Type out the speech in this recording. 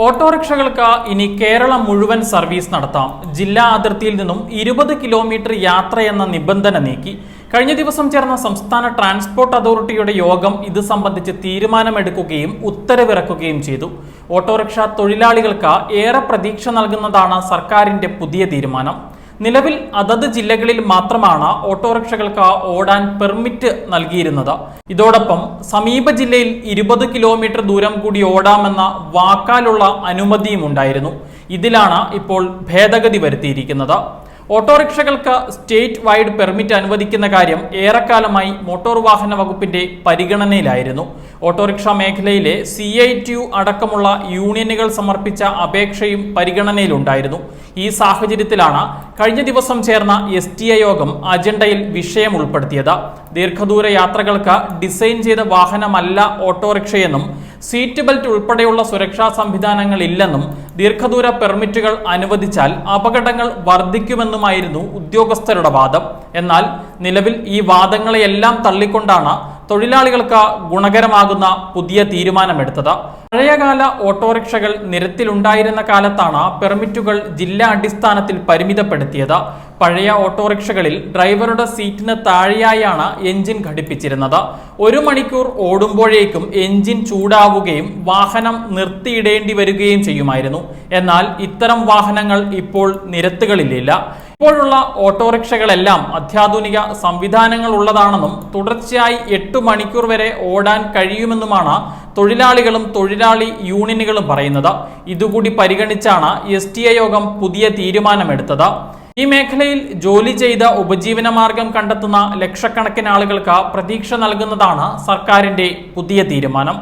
ഓട്ടോറിക്ഷകൾക്ക് ഇനി കേരളം മുഴുവൻ സർവീസ് നടത്താം. ജില്ലാ അതിർത്തിയിൽ നിന്നും ഇരുപത് കിലോമീറ്റർ യാത്ര എന്ന നിബന്ധന നീക്കി. കഴിഞ്ഞ ദിവസം ചേർന്ന സംസ്ഥാന ട്രാൻസ്പോർട്ട് അതോറിറ്റിയുടെ യോഗം ഇത് സംബന്ധിച്ച് തീരുമാനമെടുക്കുകയും ഉത്തരവിറക്കുകയും ചെയ്തു. ഓട്ടോറിക്ഷ തൊഴിലാളികൾക്ക് ഏറെ പ്രതീക്ഷ നൽകുന്നതാണ് സർക്കാരിന്റെ പുതിയ തീരുമാനം. നിലവിൽ അതത് ജില്ലകളിൽ മാത്രമാണ് ഓട്ടോറിക്ഷകൾക്ക് ഓടാൻ പെർമിറ്റ് നൽകിയിരുന്നത്. ഇതോടൊപ്പം സമീപ ജില്ലയിൽ ഇരുപത് കിലോമീറ്റർ ദൂരം കൂടി ഓടാമെന്ന വാക്കാലുള്ള അനുമതിയും ഉണ്ടായിരുന്നു ഇതിലാണ് ഇപ്പോൾ ഭേദഗതി വരുത്തിയിരിക്കുന്നത്. ഓട്ടോറിക്ഷകൾക്ക് സ്റ്റേറ്റ് വൈഡ് പെർമിറ്റ് അനുവദിക്കുന്ന കാര്യം ഏറെക്കാലമായി മോട്ടോർ വാഹന വകുപ്പിന്റെ പരിഗണനയിലായിരുന്നു. ഓട്ടോറിക്ഷ മേഖലയിലെ സി ഐ ടി യു അടക്കമുള്ള യൂണിയനുകൾ സമർപ്പിച്ച അപേക്ഷയും പരിഗണനയിലുണ്ടായിരുന്നു. ഈ സാഹചര്യത്തിലാണ് കഴിഞ്ഞ ദിവസം ചേർന്ന എസ് ടി ഐ യോഗം അജണ്ടയിൽ വിഷയം ഉൾപ്പെടുത്തിയത്. ദീർഘദൂര യാത്രകൾക്ക് ഡിസൈൻ ചെയ്ത വാഹനമല്ല ഓട്ടോറിക്ഷയെന്നും സീറ്റ് ബെൽറ്റ് ഉൾപ്പെടെയുള്ള സുരക്ഷാ സംവിധാനങ്ങൾ ഇല്ലെന്നും ദീർഘദൂര പെർമിറ്റുകൾ അനുവദിച്ചാൽ അപകടങ്ങൾ വർദ്ധിക്കുമെന്നുമായിരുന്നു ഉദ്യോഗസ്ഥരുടെ വാദം. എന്നാൽ നിലവിൽ ഈ വാദങ്ങളെയെല്ലാം തള്ളിക്കൊണ്ടാണ് തൊഴിലാളികൾക്ക് ഗുണകരമാകുന്ന പുതിയ തീരുമാനമെടുത്തത്. പഴയകാല ഓട്ടോറിക്ഷകൾ നിരത്തിലുണ്ടായിരുന്ന കാലത്താണ് പെർമിറ്റുകൾ ജില്ലാ അടിസ്ഥാനത്തിൽ പരിമിതപ്പെടുത്തിയത്. പഴയ ഓട്ടോറിക്ഷകളിൽ ഡ്രൈവറുടെ സീറ്റിന് താഴെയായാണ് എഞ്ചിൻ ഘടിപ്പിച്ചിരുന്നത്. ഒരു മണിക്കൂർ ഓടുമ്പോഴേക്കും എഞ്ചിൻ ചൂടാവുകയും വാഹനം നിർത്തിയിടേണ്ടി വരികയും ചെയ്യുമായിരുന്നു. എന്നാൽ ഇത്തരം വാഹനങ്ങൾ ഇപ്പോൾ നിരത്തുകളിലില്ല. ഇപ്പോഴുള്ള ഓട്ടോറിക്ഷകളെല്ലാം അത്യാധുനിക സംവിധാനങ്ങൾ ഉള്ളതാണെന്നും തുടർച്ചയായി എട്ട് മണിക്കൂർ വരെ ഓടാൻ കഴിയുമെന്നുമാണ് തൊഴിലാളികളും തൊഴിലാളി യൂണിയനുകളും പറയുന്നത്. ഇതുകൂടി പരിഗണിച്ചാണ് എസ് യോഗം പുതിയ തീരുമാനമെടുത്തത്. ഈ മേഖലയിൽ ജോലി ചെയ്ത ഉപജീവന മാർഗം കണ്ടെത്തുന്ന ലക്ഷക്കണക്കിന് ആളുകൾക്ക് പ്രതീക്ഷ നൽകുന്നതാണ് സർക്കാരിന്റെ പുതിയ തീരുമാനം.